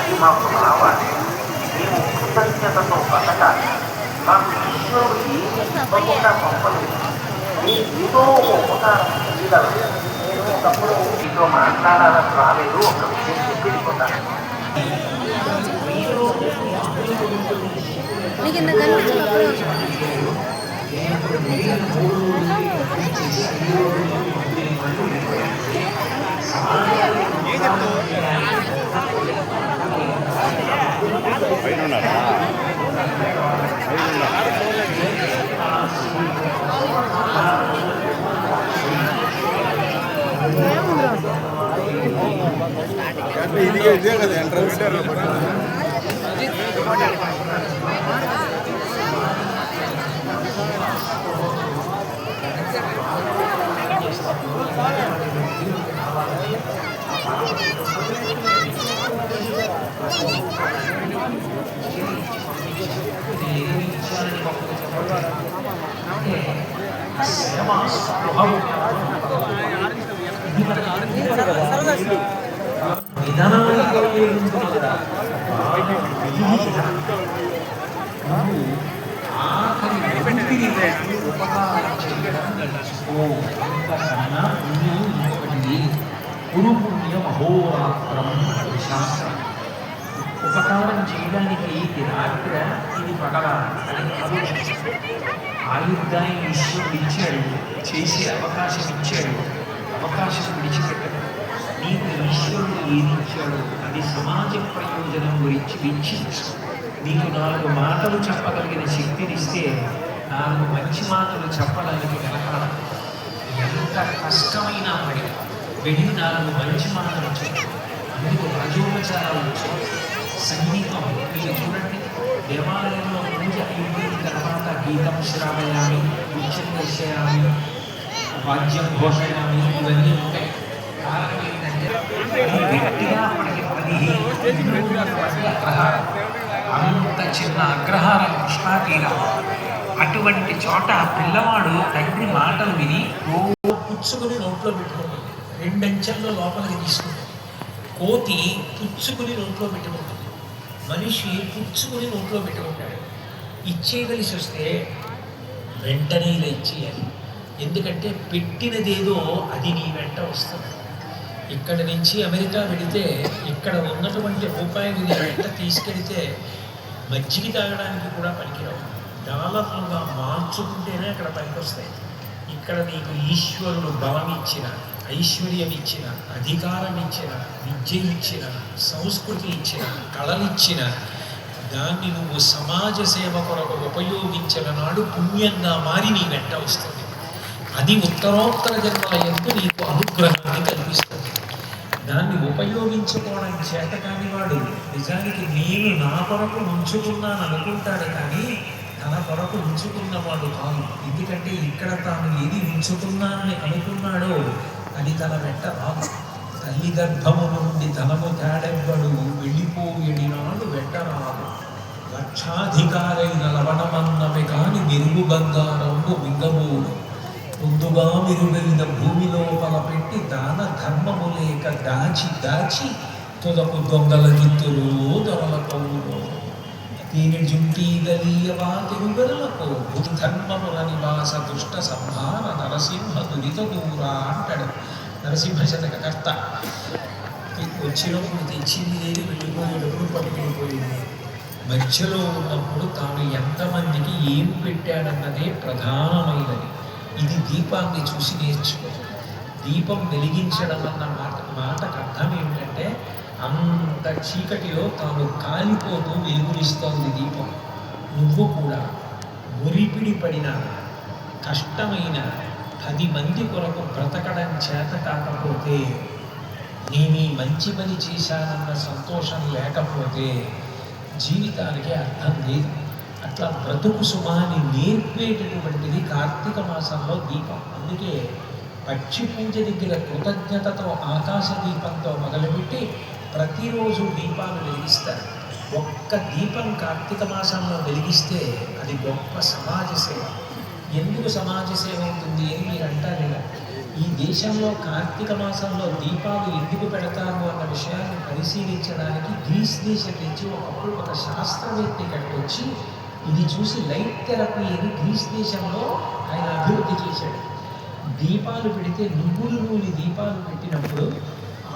అది మాకు రావాలి మేము కృతజ్ఞతతో బతకాలి మాకు ఈశ్వరుడు ఏమి ఇవ్వకుండా పంపలేదు మీరు ఏదో ఒక ఉపకారం చేయగలరు నేను ఒకప్పుడు మీతో మాట్లాడాలని రాలేదు ఒక విషయం చెప్పి వెళ్ళిపోతాను మీరు మీకు ఇంత పైన ఉన్నారా పైన ఉన్నారా ఇది ఇదే కదా ఎంట్రన్స్ నిదానంగా గురు పుణ్యం అహోరాత్రం అన్నది శాస్త్రం ఉపకారం చేయడానికి ఇది రాత్ర ఇది పగల అని ఆయుర్దాయం ఈశ్వరుడు ఇచ్చాడు చేసే అవకాశం ఇచ్చాడు అవకాశం విడిచిపెట్టడు నీకు ఈశ్వరుడు ఏది ఇచ్చాడు అది సమాజ ప్రయోజనం గురించి ఇచ్చి నీకు నాలుగు మాటలు చెప్పగలిగిన శక్తినిస్తే నాలుగు మంచి మాటలు చెప్పడానికి వెనకాల ఎంత కష్టమైనా పడి వెళ్ళి నాలుగు మంచి మాటలు చెప్పు. అందుకు రజోపచారాలు వచ్చాయి సంగీతం మీరు చూడండి దేవాలయంలో పూజ అయిపోయిన తర్వాత గీతం శ్రావయామి నృత్యం దర్శయామి వాద్యం ఘోషయామి ఇవన్నీ ఉంటాయి కారణం ఏంటంటే గట్టిగా అప్పటికి అంత చిన్న అగ్రహారం కృష్ణాతీరం అటువంటి చోట పిల్లవాడు తండ్రి మాటలు విని పుచ్చుకుని నోట్లో పెట్టుకుంటుంది. రెండంచెల్లో లోపలికి తీసుకుంటుంది. కోతి పుచ్చుకుని నోట్లో పెట్టుకుంటుంది. మనిషి పుచ్చుకొని నోట్లో పెట్టుకుంటాడు. ఇచ్చేయవలసి వస్తే వెంటనే ఇలా ఇచ్చేయాలి ఎందుకంటే పెట్టినదేదో అది నీ వెంట వస్తుంది. ఇక్కడ నుంచి అమెరికా వెళితే ఇక్కడ ఉన్నటువంటి రూపాయలు నీ వెంట తీసుకెళితే మజ్జిగ తాగడానికి కూడా పనికిరావు. డాలర్లుగా మార్చుకుంటేనే అక్కడ పనికొస్తాయి. ఇక్కడ నీకు ఈశ్వరుడు బలం ఇచ్చిన ఐశ్వర్యం ఇచ్చిన అధికారం ఇచ్చిన విద్య ఇచ్చిన సంస్కృతి ఇచ్చిన కళలిచ్చిన దాన్ని నువ్వు సమాజ సేవ కొరకు ఉపయోగించిన నాడు పుణ్యంగా మారి నీ వెంట వస్తుంది. అది ఉత్తరోత్తర జన్మల ఎందు నీకు అనుగ్రహాన్ని కల్పిస్తుంది. దాన్ని ఉపయోగించుకోవడం చేత కాని వాడు నిజానికి నేను నా కొరకు ఉంచుకున్నాను అనుకుంటాడు కానీ తన కొరకు ఉంచుకున్నవాడు కాదు. ఎందుకంటే ఇక్కడ తాను ఏది ఉంచుకున్నానని అనుకున్నాడో అది తన వెంట రాదు తల్లి గర్భము నుండి తనము తేడెవ్వడు వెళ్ళిపోయేడి నాడు వెంట రాదు లక్షాధికారైన లవణమన్నవి కాని మెరుగు బంగారము మింగబోడు. ముందుగా మెరుగైన భూమి లోపల పెట్టి దాన ధర్మము లేక దాచి దాచి తుదకు దొంగల గిత్తులు దొరల కౌలు దీని జుంటి గలీయవా తిరుగలకు నివాస దుష్ట సంహార నరసింహ దురిత దూర అంటాడు. నరసింహ శతక కర్త వచ్చినప్పుడు తెచ్చింది లేదు వెళ్ళిపోయేటప్పుడు పట్టుకెళ్ళిపోయింది? మధ్యలో ఉన్నప్పుడు తాను ఎంతమందికి ఏం పెట్టాడన్నదే ప్రధానమైనది. ఇది దీపాన్ని చూసి నేర్చుకో. దీపం వెలిగించడం అన్న మాట మాటకు అర్థం ఏంటంటే అంత చీకటిలో తాను కాలిపోతూ వెలుగునిస్తోంది దీపం. నువ్వు కూడా మురిపిడి పడిన కష్టమైన పది మంది కొరకు బ్రతకడం చేత కాకపోతే నేను ఈ మంచి పని చేశానన్న సంతోషం లేకపోతే జీవితానికి అర్థం లేదు. అట్లా బ్రతుకు సుమాని నేర్పేటటువంటిది కార్తీక మాసంలో దీపం. అందుకే పక్షి పూజ దగ్గర కృతజ్ఞతతో ఆకాశ దీపంతో మొదలుపెట్టి ప్రతిరోజు దీపాలు వెలిగిస్తారు. ఒక్క దీపం కార్తీక మాసంలో వెలిగిస్తే అది గొప్ప సమాజ సేవ. ఎందుకు సమాజ సేవ అవుతుంది అని మీరు అంటారు? ఈ దేశంలో కార్తీక మాసంలో దీపాలు ఎందుకు పెడతారు అన్న విషయాన్ని పరిశీలించడానికి గ్రీస్ దేశం నుంచి ఒకప్పుడు ఒక శాస్త్రవేత్త ఇక్కడికి వచ్చి ఇది చూసి లైట్ థెరపీ అని గ్రీస్ దేశంలో ఆయన అభివృద్ధి చేశాడు. దీపాలు పెడితే నువ్వులు నూనె దీపాలు పెట్టినప్పుడు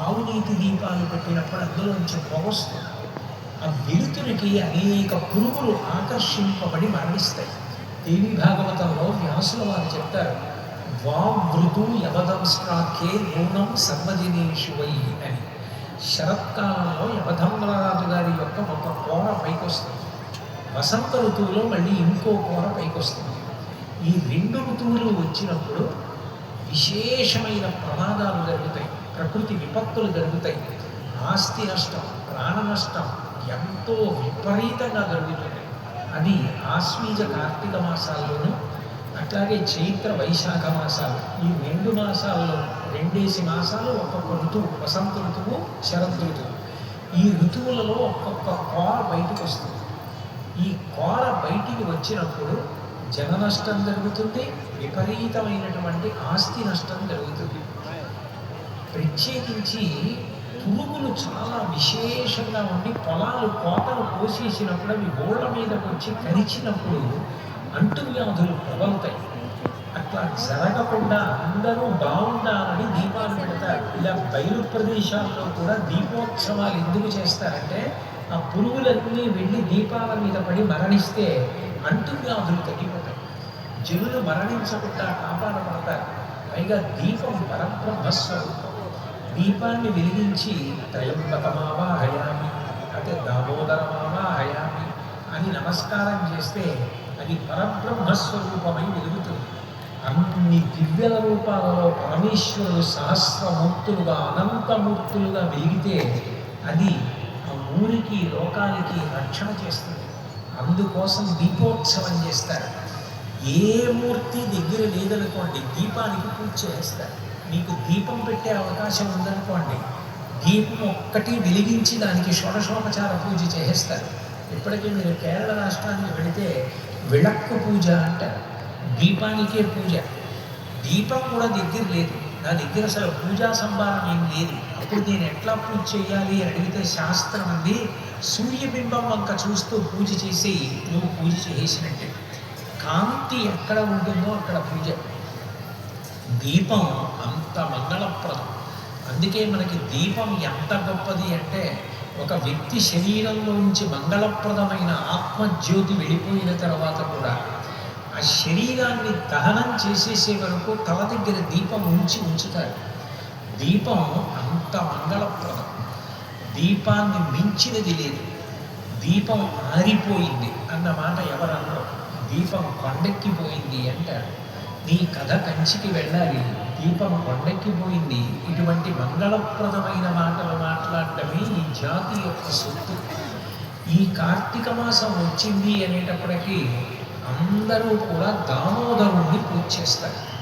ఆవు నీతి దీపాలు పెట్టినప్పుడు అందులో నుంచి పొగొస్తుంది ఆ వెలుతురికి అనేక పురుగులు ఆకర్షింపబడి మరణిస్తాయి. దేవి భాగవతంలో వ్యాసుల వారు చెప్తారు వావృతు యవదంస్ట్రాఖ్యే నూనం సర్వజనేషు వై అని. శరత్కాలంలో యవధంగరాజు గారి యొక్క ఒక కోర పైకొస్తుంది. వసంత ఋతువులో మళ్ళీ ఇంకో కోర పైకొస్తుంది. ఈ రెండు ఋతువులు వచ్చినప్పుడు విశేషమైన ప్రమాదాలు జరుగుతాయి. ప్రకృతి విపత్తులు జరుగుతాయి. ఆస్తి నష్టం ప్రాణ నష్టం ఎంతో విపరీతంగా జరుగుతుంది. అది ఆశ్వీజ కార్తీక మాసాల్లోనూ అట్లాగే చైత్ర వైశాఖ మాసాలు. ఈ రెండు మాసాల్లో రెండేసి మాసాలు ఒక్కొక్క ఋతువు వసంత ఋతువు శరద్ ఋతువు. ఈ ఋతువులలో ఒక్కొక్క కోర బయటకు వస్తుంది. ఈ కోర బయటికి వచ్చినప్పుడు జన నష్టం జరుగుతుంది విపరీతమైనటువంటి ఆస్తి నష్టం జరుగుతుంది. ప్రత్యేకించి పురుగులు చాలా విశేషంగా ఉండి పొలాలు కోతలు కోసేసినప్పుడు అవి ఓళ్ళ మీదకి వచ్చి కరిచినప్పుడు అంటువ్యాధులు ప్రబలుతాయి. అట్లా జరగకుండా అందరూ బాగుండాలని దీపాలు పెడతారు. ఇలా బయలు ప్రదేశాల్లో కూడా దీపోత్సవాలు ఎందుకు చేస్తారంటే ఆ పురుగులన్నీ వెళ్ళి దీపాల మీద పడి మరణిస్తే అంటువ్యాధులు తగ్గిపోతాయి. జనులు మరణించకుండా కాపాడబడతారు. పైగా దీపం పరబ్రహ్మ స్వరూపం. దీపాన్ని వెలిగించి త్రయంబకమావా హయామి అంటే దామోదరమావా హయామి అని నమస్కారం చేస్తే అది పరబ్రహ్మస్వరూపమై వెలుగుతుంది. అన్ని దివ్యల రూపాలలో పరమేశ్వరుడు సహస్రమూర్తులుగా అనంతమూర్తులుగా వెలిగితే అది ఆ ఊరికి లోకానికి రక్షణ చేస్తుంది. అందుకోసం దీపోత్సవం చేస్తారు. ఏ మూర్తి దగ్గర లేదనుకోండి దీపానికి పూజ చేస్తారు. మీకు దీపం పెట్టే అవకాశం ఉందనుకోండి దీపం ఒక్కటి వెలిగించి దానికి షోడశోపచార పూజ చేసేస్తారు. ఇప్పటికీ మీరు కేరళ రాష్ట్రానికి వెళితే విళక్కు పూజ అంటారు. దీపానికే పూజ. దీపం కూడా దగ్గర లేదు. నా దగ్గర అసలు పూజా సంభారం ఏం లేదు. అప్పుడు నేను ఎట్లా పూజ చేయాలి అని అడిగితే శాస్త్రం ఉంది సూర్యబింబం వంక చూస్తూ పూజ చేసి నువ్వు పూజ చేసినట్టే. కాంతి ఎక్కడ ఉంటుందో అక్కడ పూజ. దీపం అంత మంగళప్రదం. అందుకే మనకి దీపం ఎంత గొప్పది అంటే ఒక వ్యక్తి శరీరంలోంచి మంగళప్రదమైన ఆత్మజ్యోతి వెళ్ళిపోయిన తర్వాత కూడా ఆ శరీరాన్ని దహనం చేసేసే వరకు తల దగ్గర దీపం ఉంచి ఉంచుతారు. దీపం అంత మంగళప్రదం. దీపాన్ని మించినది లేదు. దీపం ఆరిపోయింది అన్న మాట ఎవరన్నారు దీపం కొండెక్కిపోయింది అంటారు. నీ కథ కంచికి వెళ్ళాలి. దీపం కొండెక్కిపోయింది ఇటువంటి మంగళప్రదమైన మాటలు మాట్లాడటమే ఈ జాతి యొక్క సొత్తు. ఈ కార్తీక మాసం వచ్చింది అనేటప్పటికీ అందరూ కూడా దామోదరుణ్ణి పూజ చేస్తారు.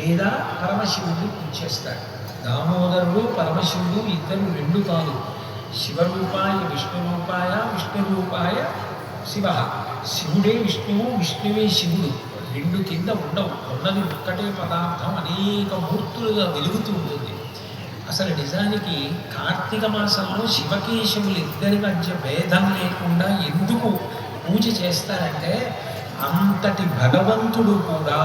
లేదా పరమశివుడిని పూజ చేస్తారు. దామోదరుడు పరమశివుడు ఇద్దరు రెండు కాదు. శివరూపాయ విష్ణురూపాయ విష్ణురూపాయ శివ. శివుడే విష్ణువు విష్ణువే శివుడు. రెండు కింద ఉండవు. ఉన్నది ఒక్కటే పదార్థం అనేక మూర్తులుగా వెలుగుతూ ఉంటుంది. అసలు నిజానికి కార్తీక మాసంలో శివకేశవులు ఇద్దరి మధ్య భేదం లేకుండా ఎందుకు పూజ చేస్తారంటే అంతటి భగవంతుడు కూడా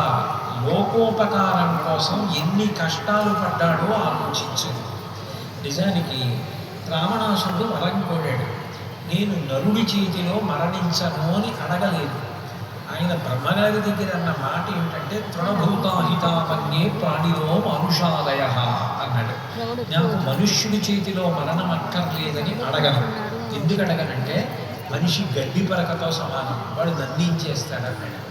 లోకోపకారం కోసం ఎన్ని కష్టాలు పడ్డాడో ఆలోచించు. నిజానికి రావణాసుడు వరం కోడాడు నేను నరుడి చేతిలో మరణించను అని అడగలేదు. ఆయన బ్రహ్మగారి దగ్గర అన్న మాట ఏమిటంటే తృణభూతాహితాపన్యే ప్రాణిలో మనుషాదయ అన్నాడు. నాకు మనుష్యుడి చేతిలో మరణం అక్కర్లేదని అడగను. ఎందుకు అడగనంటే మనిషి గడ్డి పరకతో సమానం. వాడు నందించేస్తాడన్నాడు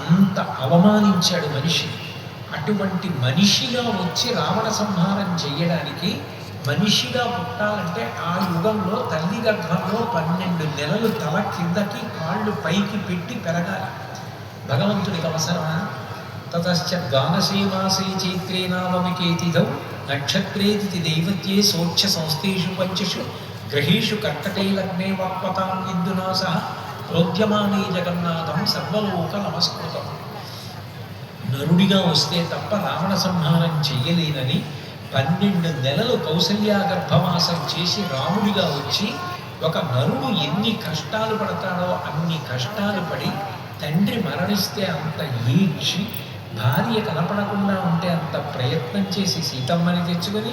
అంత అవమానించాడు మనిషి. అటువంటి మనిషిగా వచ్చి రావణ సంహారం చేయడానికి మనిషిగా పుట్టాలంటే ఆ యుగంలో తల్లి గర్భంలో పన్నెండు నెలలు తల కిందకి కాళ్ళు పైకి పెట్టి పెరగాలి. భగవంతుడికి అవసరమా? తతశ్చ ద్వాదశీమాసే చైత్రే నామవికేతిథౌ నక్షత్రేతి దైవత్యే సోక్ష సంస్థేషు పంచషు గ్రహేషు కర్కటై లగ్నే వాక్పతాం ఇందునా సహ ప్రోద్యమానే జగన్నాథం సర్వలోక నమస్కృతం. నరుడిగా వస్తే తప్ప రావణ సంహారం చెయ్యలేనని పన్నెండు నెలలు కౌసల్యా గర్భవాసం చేసి రాముడిగా వచ్చి ఒక నరుడు ఎన్ని కష్టాలు పడతాడో అన్ని కష్టాలు పడి తండ్రి మరణిస్తే అంత ఈడ్చి భార్య కనపడకుండా ఉంటే అంత ప్రయత్నం చేసి సీతమ్మని తెచ్చుకొని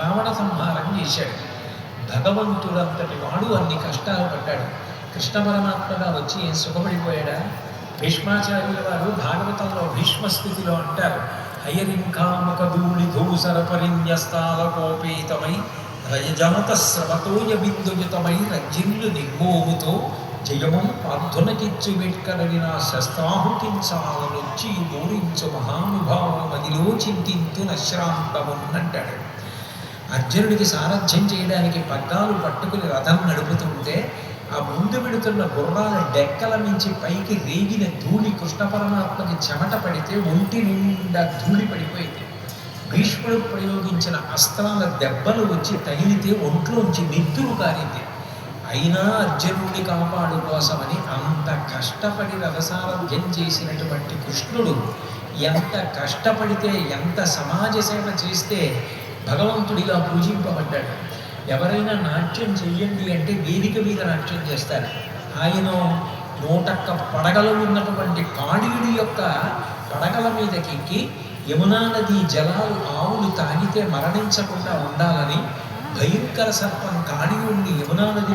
రావణ సంహారం చేశాడు. భగవంతుడంతటి వాడు అన్ని కష్టాలు పడ్డాడు. కృష్ణ పరమాత్మగా వచ్చి సుఖపడిపోయాడా? భీష్మాచార్యుల వారు భాగవతంలో భీష్మ స్థితిలో అంటారు హయరింకాముక ధూళి ధూసర పరిన్యస్తాల కోపేతమై రయజమత స్రవతోయ బిందుయుతమై రజ్జిల్లు నిర్మోముతో జయము పార్థునకిచ్చు వెట్కరగిన శస్త్రాహుతించాలనొచ్చి మోరించు మహానుభావమదిలో చింతింతు నశ్రాంతమున్నంటాడు అర్జునుడికి సారథ్యం చేయడానికి పగ్గాలు పట్టుకుని రథం నడుపుతుంటే ఆ ముందు పెడుతున్న గుర్రాల డెక్కల నుంచి పైకి రేగిన ధూళి కృష్ణ పరమాత్మకి చెమట పడితే ఒంటి నిండా ధూళి పడిపోయింది. భీష్ముడు ప్రయోగించిన అస్త్రాల దెబ్బలు వచ్చి తగిలితే ఒంట్లోంచి నిద్దురు కారింది. అయినా అర్జునుడిని కాపాడు కోసమని అంత కష్టపడి రథసారథ్యం చేసినటువంటి కృష్ణుడు ఎంత కష్టపడితే ఎంత సమాజ సేవ చేస్తే భగవంతుడిగా పూజింపబడ్డాడు. ఎవరైనా నాట్యం చెయ్యండి అంటే వేదిక మీద నాట్యం చేస్తారు. ఆయన నూటక్క పడగలు ఉన్నటువంటి కాళీయుడి యొక్క పడగల మీదకెక్కి యమునా నది జలాలు ఆవులు తాగితే మరణించకుండా ఉండాలని భయంకర సర్పం కాళీయుడిని యమునా నది